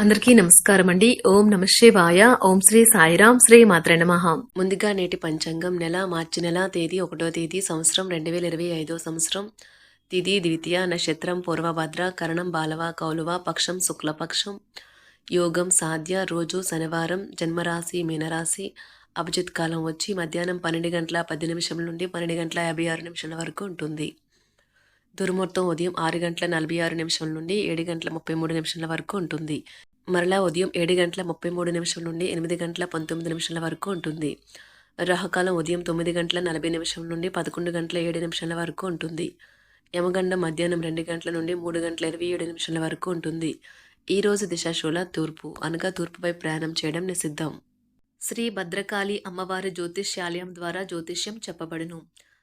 అందరికీ నమస్కారం అండి. ఓం నమ శివాయ. ఓం శ్రీ సాయిరాం శ్రీ మాత్ర నమః. ముందుగా నేటి పంచాంగం నెల మార్చి నెల తేదీ ఒకటో తేదీ సంవత్సరం రెండు వేల ఇరవై ఐదో సంవత్సరం. తిథి ద్వితీయ నక్షత్రం పూర్వభద్ర కరణం బాలవ కౌలువ పక్షం శుక్లపక్షం. యోగం సాధ్య రోజు శనివారం జన్మరాశి మీనరాశి. అభిజిత్ కాలం వచ్చి మధ్యాహ్నం పన్నెండు గంటల పది నిమిషం నుండి పన్నెండు గంటల యాభై ఆరు నిమిషాల వరకు ఉంటుంది. దుర్ముహూర్తం ఉదయం ఆరు గంటల నలభై ఆరు నిమిషం నుండి ఏడు గంటల ముప్పై మూడు నిమిషాల వరకు ఉంటుంది. మరలా ఉదయం ఏడు గంటల ముప్పై మూడు నిమిషం నుండి ఎనిమిది గంటల పంతొమ్మిది నిమిషాల వరకు ఉంటుంది. రాహకాలం ఉదయం తొమ్మిది గంటల నలభై నిమిషం నుండి పదకొండు గంటల ఏడు నిమిషాల వరకు ఉంటుంది. యమగండ మధ్యాహ్నం రెండు గంటల నుండి మూడు గంటల ఇరవై ఏడు నిమిషాల వరకు ఉంటుంది. ఈ రోజు దిశాశూల తూర్పు అనగా తూర్పుపై ప్రయాణం చేయడం నిషిద్ధం. శ్రీ భద్రకాళి అమ్మవారి జ్యోతిష్యాలయం ద్వారా జ్యోతిష్యం చెప్పబడును.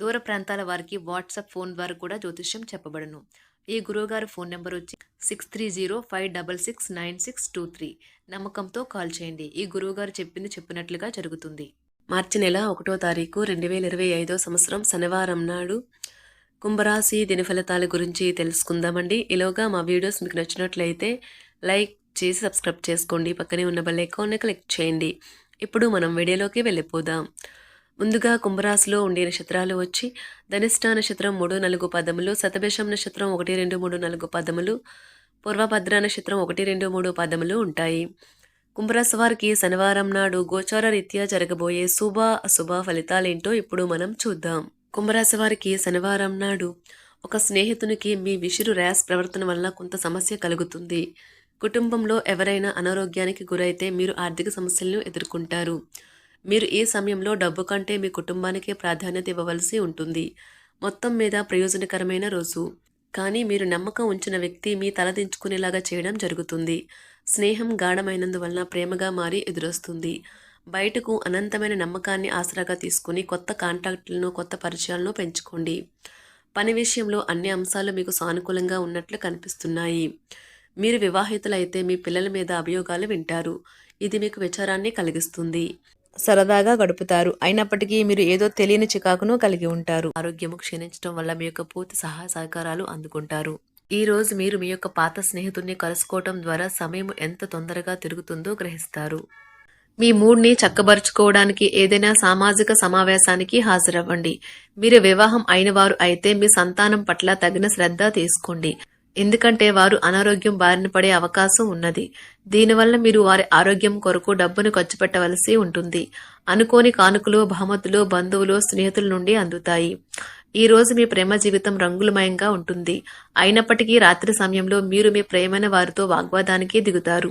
దూర ప్రాంతాల వారికి వాట్సాప్ ఫోన్ ద్వారా కూడా జ్యోతిష్యం చెప్పబడును. ఈ గురువుగారు ఫోన్ నెంబర్ వచ్చి six three zero five double six nine six two three నమ్మకంతో కాల్ చేయండి. ఈ గురువుగారు చెప్పింది చెప్పినట్లుగా జరుగుతుంది. మార్చి నెల ఒకటో తారీఖు రెండు వేల ఇరవై ఐదో సంవత్సరం శనివారం నాడు కుంభరాశి దినఫలితాల గురించి తెలుసుకుందామండి. ఇలోగా మా వీడియోస్ మీకు నచ్చినట్లయితే లైక్ చేసి సబ్స్క్రైబ్ చేసుకోండి. పక్కనే ఉన్న బెల్ ఐకాన్ని క్లిక్ చేయండి. ఇప్పుడు మనం వీడియోలోకి వెళ్ళిపోదాం. ముందుగా కుంభరాశిలో ఉండే నక్షత్రాలు వచ్చి ధనిష్ట నక్షత్రం మూడు నాలుగు పదములు శతభిషం నక్షత్రం ఒకటి రెండు మూడు నాలుగు పదములు పూర్వభద్ర నక్షత్రం ఒకటి రెండు మూడు పదములు ఉంటాయి. కుంభరాశి వారికి శనివారం నాడు గోచార రీత్యా జరగబోయే శుభ అశుభ ఫలితాలేంటో ఇప్పుడు మనం చూద్దాం. కుంభరాశి వారికి శనివారం నాడు ఒక స్నేహితునికి మీ విషురు ర్యాస్ ప్రవర్తన వల్ల కొంత సమస్య కలుగుతుంది. కుటుంబంలో ఎవరైనా అనారోగ్యానికి గురైతే మీరు ఆర్థిక సమస్యలను ఎదుర్కొంటారు. మీరు ఈ సమయంలో డబ్బు కంటే మీ కుటుంబానికే ప్రాధాన్యత ఇవ్వవలసి ఉంటుంది. మొత్తం మీద ప్రయోజనకరమైన రోజు. కానీ మీరు నమ్మకం ఉంచిన వ్యక్తి మీ తలదించుకునేలాగా చేయడం జరుగుతుంది. స్నేహం గాఢమైనందువలన ప్రేమగా మారి ఎదురొస్తుంది. బయటకు అనంతమైన నమ్మకాన్ని ఆసరాగా తీసుకుని కొత్త కాంటాక్ట్లను కొత్త పరిచయాలను పెంచుకోండి. పని విషయంలో అన్ని అంశాలు మీకు సానుకూలంగా ఉన్నట్లు కనిపిస్తున్నాయి. మీరు వివాహితులైతే మీ పిల్లల మీద అభియోగాలు వింటారు. ఇది మీకు విచారాన్ని కలిగిస్తుంది. సరదాగా గడుపుతారు. అయినప్పటికీ మీరు ఏదో తెలియని చికాకును కలిగి ఉంటారు. ఆరోగ్యము క్షీణించడం వల్ల మీ యొక్క పూర్తి సహాయ సహకారాలు అందుకుంటారు. ఈ రోజు మీరు మీ యొక్క పాత స్నేహితుడిని కలుసుకోవటం ద్వారా సమయం ఎంత తొందరగా తిరుగుతుందో గ్రహిస్తారు. మీ మూడ్ని చక్కబరుచుకోవడానికి ఏదైనా సామాజిక సమావేశానికి హాజరవ్వండి. మీరు వివాహం అయిన వారు అయితే మీ సంతానం పట్ల తగిన శ్రద్ధ తీసుకోండి. ఎందుకంటే వారు అనారోగ్యం బారిన పడే అవకాశం ఉన్నది. దీనివల్ల మీరు వారి ఆరోగ్యం కొరకు డబ్బును ఖర్చు పెట్టవలసి ఉంటుంది. అనుకోని కానుకలు బహుమతులు బంధువులు స్నేహితుల నుండి అందుతాయి. ఈ రోజు మీ ప్రేమ జీవితం రంగులమయంగా ఉంటుంది. అయినప్పటికీ రాత్రి సమయంలో మీరు మీ ప్రేమైన వారితో వాగ్వాదానికి దిగుతారు.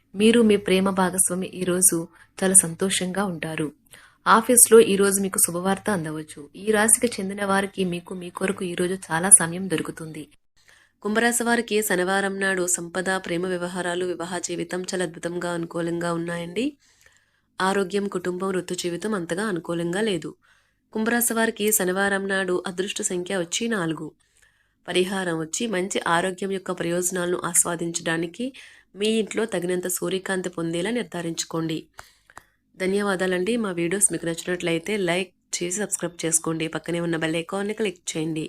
మీరు మీ ప్రేమ భాగస్వామి ఈ రోజు చాలా సంతోషంగా ఉంటారు. ఆఫీస్లో ఈరోజు మీకు శుభవార్త అందవచ్చు. ఈ రాశికి చెందిన వారికి మీకు మీ కొరకు ఈ రోజు చాలా సమయం దొరుకుతుంది. కుంభరాశి వారికి శనివారం నాడు సంపద ప్రేమ వ్యవహారాలు వివాహ జీవితం చాలా అద్భుతంగా అనుకూలంగా ఉన్నాయండి. ఆరోగ్యం కుటుంబం వృత్తి జీవితం అంతగా అనుకూలంగా లేదు. కుంభరాశి వారికి శనివారం నాడు అదృష్ట సంఖ్య వచ్చి నాలుగు. పరిహారం వచ్చి మంచి ఆరోగ్యం యొక్క ప్రయోజనాలను ఆస్వాదించడానికి మీ ఇంట్లో తగినంత సూర్యకాంతి పొందేలా నిర్ధారించుకోండి. ధన్యవాదాలండి. మా వీడియోస్ మీకు నచ్చినట్లయితే లైక్ చేసి సబ్స్క్రైబ్ చేసుకోండి. పక్కనే ఉన్న బెల్ ఐకాన్ని క్లిక్ చేయండి.